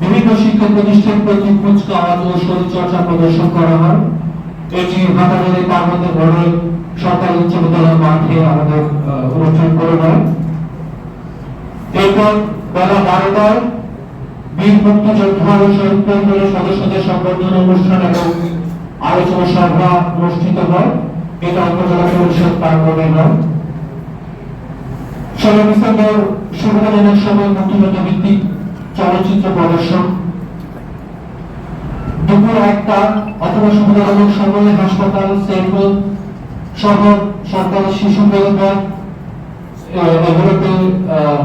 বিভিন্ন শিক্ষা প্রতিষ্ঠান প্রতি কুচকাওয়াজ ও শরীরচর্চা প্রদর্শন করা হয়। এটি হাটাজারি পার্বত্য ঘরে সরকারি উচ্চ বিদ্যালয় মাঠে আমাদের অনুষ্ঠান করা হয়। এরপর বেলা বারোটায় বীর মুক্তিযোদ্ধা ও শহীদ পরিবারের সদস্যদের সংবর্ধনা অনুষ্ঠান এবং আলোচনা সভা অনুষ্ঠিত হয়। এটা উপজেলা পরিষদ প্রাঙ্গণে হয়। ষোলো ডিসেম্বর শুভদিনের সময় মুক্তিযুদ্ধ ভিত্তিক চলচ্চিত্র প্রদর্শন। দুপুর একটা অথবা সুবিধাজনক সময়ে হাসপাতাল সেলফোন সহ সরকারি শিশু বিভাগ এগুলোতে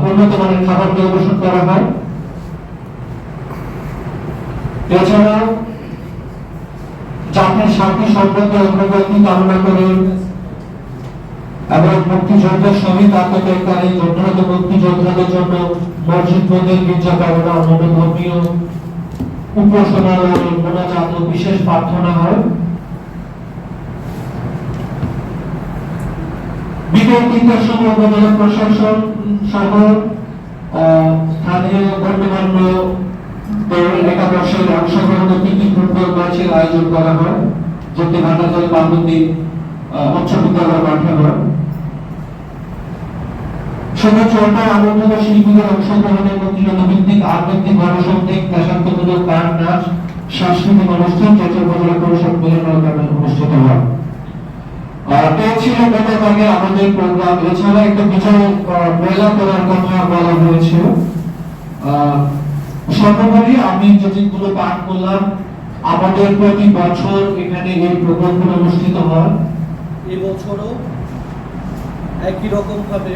উন্নত মানের খাবার পরিবেশন করা হয়। এছাড়াও জাতির শান্তি সম্পর্কে অগ্রগতি কামনা করে এবং মুক্তিযুদ্ধের শহীদ আত্মত্যাগকারী যোদ্ধাত মুক্তিযোদ্ধাদের জন্য মসজিদ মন্দির গির্জা কামনা অন্যান্য ধর্মীয় উপাসনালয়ে মোনাজাত বিশেষ প্রার্থনা হয়। বিকেল তিনটার সময় উপজেলা প্রশাসন সহ স্থানীয় গণ্যমান্য একাদশের অংশগ্রহণে তিনটি ফুটবল ম্যাচের আয়োজন করা হয়, যেটি ভাটাজল পার্বতী উচ্চ বিদ্যালয় মাঠে হয় ছয়টায় আমন্ত্রিত শিল্পীদের অংশগ্রহণে মুক্তিযুদ্ধ ভিত্তিক আবৃত্তি গণসংগীত দেশাত্মবোধক গান নাচ সাংস্কৃতিক অনুষ্ঠান চর্চা উপজেলা পরিষদ মিলনায়তনে অনুষ্ঠিত হয়। এই অনুষ্ঠিত হয়। এবছরও একই রকম ভাবে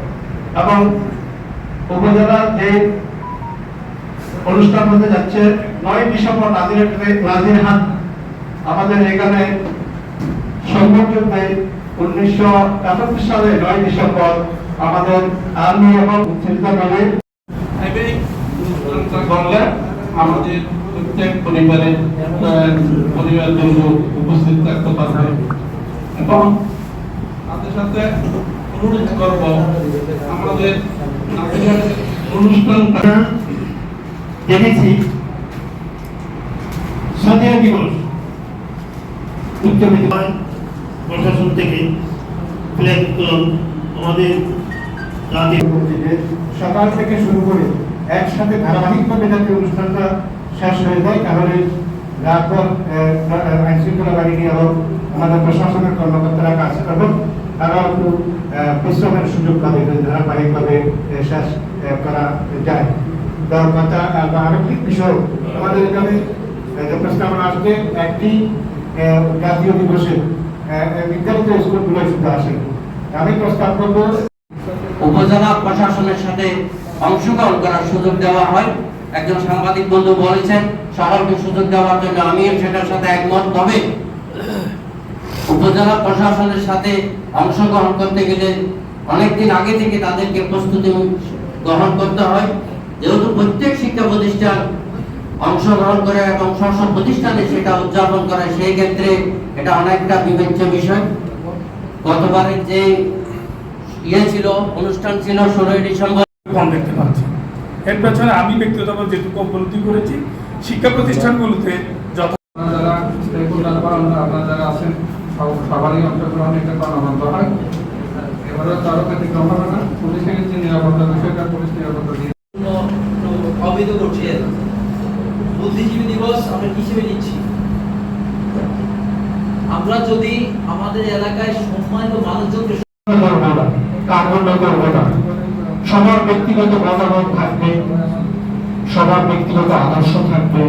এবং উপজেলার যে অনুষ্ঠান হতে যাচ্ছে নয় ডিসেম্বর নাজিরহাটে নাজিরহাট আমাদের এখানে উনিশশো একাত্তর সালে নয় ডিসেম্বর আমাদের আর্মি এবং চিন্তা করে করলে আমাদের প্রত্যেক পরিবারের আহ, পরিবারবর্গ উপস্থিত থাকতে পারবে। এবং তাদের সাথে অনুরোধ করব, আমাদের অনুষ্ঠানটা দেখেছি। স্বাধীনতা দিবস উচ্চ প্রশাসন থেকে। ফ্ল্যাগ উত্তোলন আমাদের সকাল থেকে শুরু করে একসাথে ধারাবাহিকভাবে যাতে অনুষ্ঠানটা শেষ হয়ে যায়, তাহলে রাতভর আইন শৃঙ্খলা বাহিনী এবং আমাদের প্রশাসনের কর্মকর্তারা কাজ করবেন। তারা একটু বিশ্রামের সুযোগ পাবে যদি ধারাবাহিকভাবে শেষ করা যায়। তার কথা আর আরেকটি বিষয় আমাদের এখানে যে প্রস্তাবনা আসবে একটি জাতীয় দিবসে আহ, স্কুলগুলো শুধু আসে। আমি প্রস্তাব করব উপজেলা প্রশাসনের সাথে অংশগ্রহণ করার সুযোগ দেওয়া হয়। একজন সাংবাদিক বন্ধু বলেছেন সকলকে সুযোগ দেওয়ার জন্য আমিও সেটার সাথে একমত। তবে উপজেলা প্রশাসনের সাথে অংশগ্রহণ করতে গেলে অনেকদিন আগে থেকে তাদেরকে প্রস্তুতি গ্রহণ করতে হয়। যেহেতু প্রত্যেক শিক্ষা প্রতিষ্ঠান অংশগ্রহণ করে এবং স্ব স্ব প্রতিষ্ঠানে সেটা উদযাপন করে সেই ক্ষেত্রে এটা অনেকটা বিবেচ্য বিষয়। গতবারের যে ইয়ে ছিল অনুষ্ঠান ছিল ষোলোই ডিসেম্বর। কম দেখতে পাচ্ছি। এর পেছনে আমি ব্যক্তিগতভাবে যেটুকু উপলব্ধি করেছি শিক্ষা প্রতিষ্ঠানগুলোতে যথা আপনারা যারা আপনারা যারা আছেন সবারই অংশগ্রহণ এটা প্রাণবন্ত হয়। এবারে তারও ব্যতিক্রম হবে না পুলিশের যে নিরাপত্তা বিষয়টা পুলিশ নিরাপত্তা দিয়ে অবৈধ করছে বুদ্ধিজীবী দিবস আমরা কিসেবে নিচ্ছি? আমরা যদি আমাদের এলাকায় সম্মানিত মানুষজনকে না কার্বন করব না সবার ব্যক্তিগত মতামত থাকবে সবার ব্যক্তিগত আদর্শ থাকবে